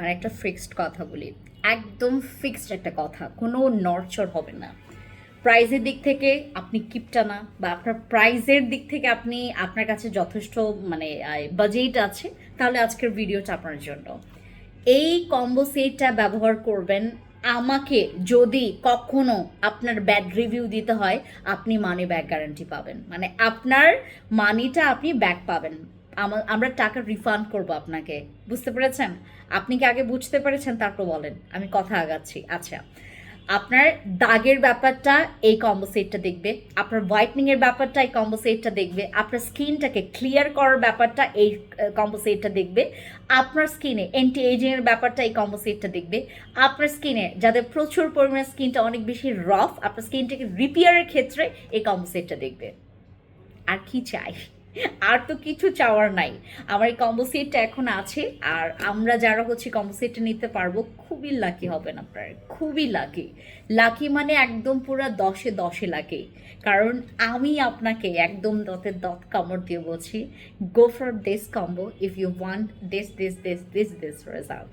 মানে একটা ফিক্সড কথা বলি। একদম ফিক্সড একটা কথা, কোনো নরচর হবে না। প্রাইজের দিক থেকে আপনি কিপটা না বা আপনার প্রাইজের দিক থেকে আপনি, আপনার কাছে যথেষ্ট মানে বাজেট আছে, তাহলে আজকের ভিডিওটা আপনার জন্য। এই কম্বো সেটটা ব্যবহার করবেন, আমাকে যদি কখনো আপনার ব্যাড রিভিউ দিতে হয়, আপনি মানি ব্যাক গ্যারান্টি পাবেন। মানে আপনার মানিটা আপনি ব্যাক পাবেন। আমরা টাকা রিফান্ড করব আপনাকে। বুঝতে পেরেছেন? আপনি কি আগে বুঝতে পেরেছেন? তারপর বলেন। আমি কথা আগাচ্ছি। আচ্ছা আপনার দাগের ব্যাপারটা এই কম্বো সেটটা দেখবে, আপনার হোয়াইটনিং এর ব্যাপারটা এই কম্বো সেটটা দেখবে, আপনার স্কিনটাকে ক্লিয়ার করার ব্যাপারটা এই কম্বো সেটটা দেখবে, আপনার স্কিনে অ্যান্টি এজিং এর ব্যাপারটা এই কম্বো সেটটা দেখবে, আপনার স্কিনে যাদের প্রচুর পরিমাণে স্কিনটা অনেক বেশি রফ আপনার স্কিনটাকে রিপেয়ারের ক্ষেত্রে এই কম্বো সেটটা দেখবে। আর কি চাই? আর তো কিছু চাওয়ার নাই। আমার এই কম্বো সেটটা এখন আছে, আর আমরা যারা হচ্ছে কম্বো সেটটা নিতে পারব, খুবই লাকি হবেন আপনার, খুবই লাকি লাকি মানে একদম পুরো দশে দশে লাকি কারণ আমি আপনাকে একদম দতের দত কামড় দিয়ে বলছি go for this combo if you want this this this this this result